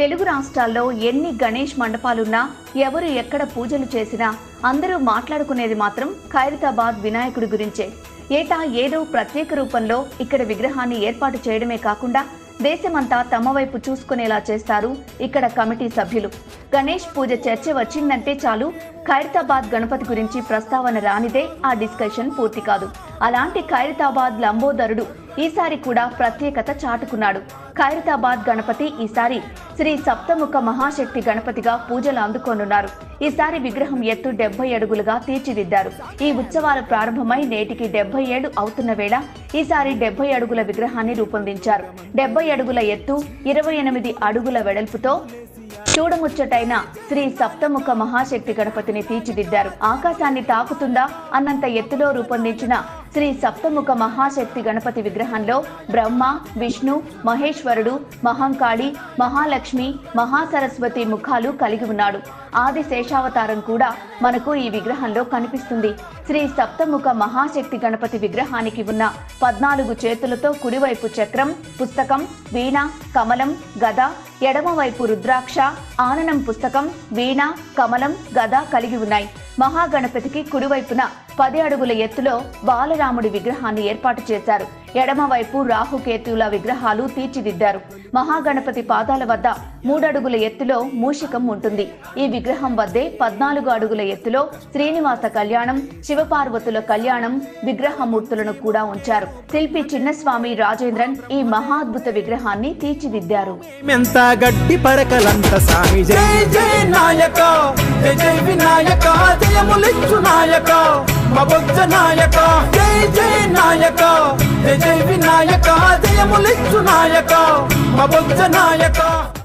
తెలుగు రాష్ట్రాల్లో ఎన్ని గణేష్ మండపాలున్నా ఎవరు ఎక్కడ పూజలు చేసినా అందరూ మాట్లాడుకునేది మాత్రం ఖైరతాబాద్ వినాయకుడి గురించే. ఏటా ఏదో ప్రత్యేక రూపంలో ఇక్కడ విగ్రహాన్ని ఏర్పాటు చేయడమే కాకుండా దేశమంతా తమ వైపు చూసుకునేలా చేస్తారు ఇక్కడ కమిటీ సభ్యులు. గణేష్ పూజ చర్చ వచ్చిందంటే చాలు ఖైరతాబాద్ గణపతి గురించి ప్రస్తావన రానిదే ఆ డిస్కషన్ పూర్తి కాదు. అలాంటి ఖైరతాబాద్ లంబోదరుడు ఈసారి కూడా ప్రత్యేకత చాటుకున్నాడు. ఖైరతాబాద్ గణపతి ఈసారి శ్రీ సప్తముఖ మహాశక్తి గణపతిగా పూజలు అందుకోనున్నారు. ఈసారి విగ్రహం ఎత్తు డెబ్బై అడుగులుగా తీర్చిదిద్దారు. ఈ ఉత్సవాలు ప్రారంభమై నేటికి డెబ్బై ఏడు అవుతున్న వేళ ఈసారి డెబ్బై అడుగుల విగ్రహాన్ని రూపొందించారు. డెబ్బై అడుగుల ఎత్తు ఇరవై ఎనిమిది అడుగుల వెడల్పుతో చూడముచ్చటైన శ్రీ సప్తముఖ మహాశక్తి గణపతిని తీర్చిదిద్దారు. ఆకాశాన్ని తాకుతుందా అన్నంత ఎత్తులో రూపొందించిన శ్రీ సప్తముఖ మహాశక్తి గణపతి విగ్రహంలో బ్రహ్మ విష్ణు మహేశ్వరుడు మహంకాళి మహాలక్ష్మి మహాసరస్వతి ముఖాలు కలిగి ఉన్నాడు. ఆది శేషావతారం కూడా మనకు ఈ విగ్రహంలో కనిపిస్తుంది. శ్రీ సప్తముఖ మహాశక్తి గణపతి విగ్రహానికి ఉన్న పద్నాలుగు చేతులతో కుడివైపు చక్రం పుస్తకం వీణ కమలం గద ఎడమవైపు రుద్రాక్ష ఆననం పుస్తకం వీణ కమలం గద కలిగి ఉన్నాయి. మహాగణపతికి కుడివైపున పది అడుగుల ఎత్తులో బాలరాముడి విగ్రహాన్ని ఏర్పాటు చేశారు. ఎడమవైపు రాహుకేతువుల విగ్రహాలు తీర్చిదిద్దారు. మహాగణపతి పాదాల వద్ద మూడడుగుల ఎత్తులో మూషికం ఉంటుంది. ఈ విగ్రహం వద్దే పద్నాలుగు అడుగుల ఎత్తులో శ్రీనివాస కళ్యాణం శివపార్వతుల కళ్యాణం విగ్రహమూర్తులను కూడా ఉంచారు. శిల్పి చిన్నస్వామి రాజేంద్రన్ ఈ మహాద్భుత విగ్రహాన్ని తీర్చిదిద్దారు. మెంత గట్టి పరకలంత సామి జై జై నాయక జై జై వినాయక. జయములిచ్చు నాయక మబొజ్జ నాయక జై జై నాయక జయ జై వినాయక జయములిచ్చు నాయక మబొజ్జ నాయక.